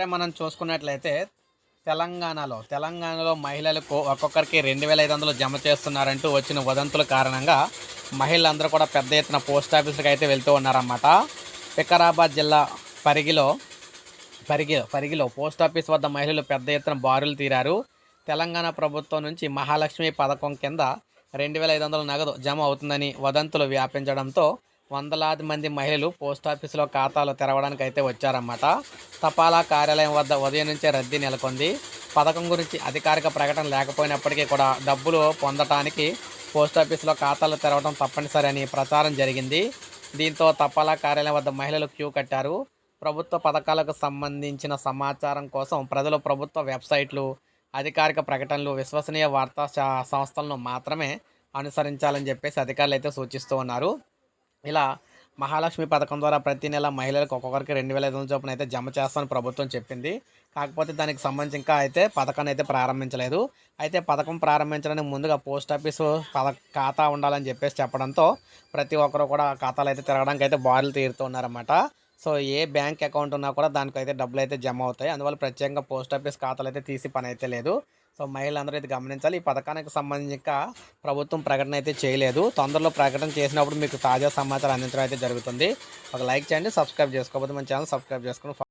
ఇప్పుడే మనం చూసుకున్నట్లయితే తెలంగాణలో తెలంగాణలో మహిళలకు ఒక్కొక్కరికి రెండు వేల ఐదు వందలు జమ చేస్తున్నారంటూ వచ్చిన వదంతుల కారణంగా మహిళలందరూ కూడా పెద్ద ఎత్తున పోస్ట్ ఆఫీసులకు అయితే వెళ్తూ ఉన్నారన్నమాట. వికారాబాద్ జిల్లా పరిగిలో పరిగి పరిగిలో పోస్ట్ ఆఫీస్ వద్ద మహిళలు పెద్ద ఎత్తున బారులు తీరారు. తెలంగాణ ప్రభుత్వం నుంచి మహాలక్ష్మి పథకం కింద రెండు వేల ఐదు వందల నగదు జమ అవుతుందని వదంతులు వ్యాపించడంతో వందలాది మంది మహిళలు పోస్ట్ ఆఫీసులో ఖాతాలు తెరవడానికి అయితే వచ్చారన్నమాట. తపాలా కార్యాలయం వద్ద ఉదయం నుంచే రద్దీ నెలకొంది. పథకం గురించి అధికారిక ప్రకటన లేకపోయినప్పటికీ కూడా డబ్బులు పొందటానికి పోస్ట్ ఆఫీసులో ఖాతాలు తెరవడం తప్పనిసరి అని ప్రచారం జరిగింది. దీంతో తపాలా కార్యాలయం వద్ద మహిళలు క్యూ కట్టారు. ప్రభుత్వ పథకాలకు సంబంధించిన సమాచారం కోసం ప్రజలు ప్రభుత్వ వెబ్సైట్లు అధికారిక ప్రకటనలు విశ్వసనీయ వార్తా సంస్థలను మాత్రమే అనుసరించాలని చెప్పేసి అధికారులు అయితే సూచిస్తూ ఉన్నారు. ఇలా మహాలక్ష్మి పథకం ద్వారా ప్రతి నెల మహిళలకు ఒక్కొక్కరికి రెండు వేల ఐదు వందల చొప్పున అయితే జమ చేస్తామని ప్రభుత్వం చెప్పింది. కాకపోతే దానికి సంబంధించి ఇంకా అయితే పథకాన్ని అయితే ప్రారంభించలేదు. అయితే పథకం ప్రారంభించడానికి ముందుగా పోస్ట్ ఆఫీసు పద ఖాతా ఉండాలని చెప్పేసి చెప్పడంతో ప్రతి ఒక్కరు కూడా ఖాతాలు అయితే తిరగడానికి అయితే బారులు తీరుతున్నారన్నమాట సో ఏ బ్యాంక్ అకౌంట్ ఉన్నా కూడా దానికైతే డబ్బులు అయితే జమ అవుతాయి. అందువల్ల ప్రత్యేకంగా పోస్ట్ ఆఫీస్ ఖాతాలు అయితే తీసి పని అయితే లేదు. సో మహిళలందరూ ఇది గమనించాలి. ఈ పథకానికి సంబంధించి ప్రభుత్వం ప్రకటన అయితే చేయలేదు. తొందరలో ప్రకటన చేసినప్పుడు మీకు తాజా సమాచారం అందించడం అయితే జరుగుతుంది. ఒక లైక్ చేయండి సబ్స్క్రైబ్ చేసుకోకపోతే మన ఛానల్ సబ్స్క్రైబ్ చేసుకుని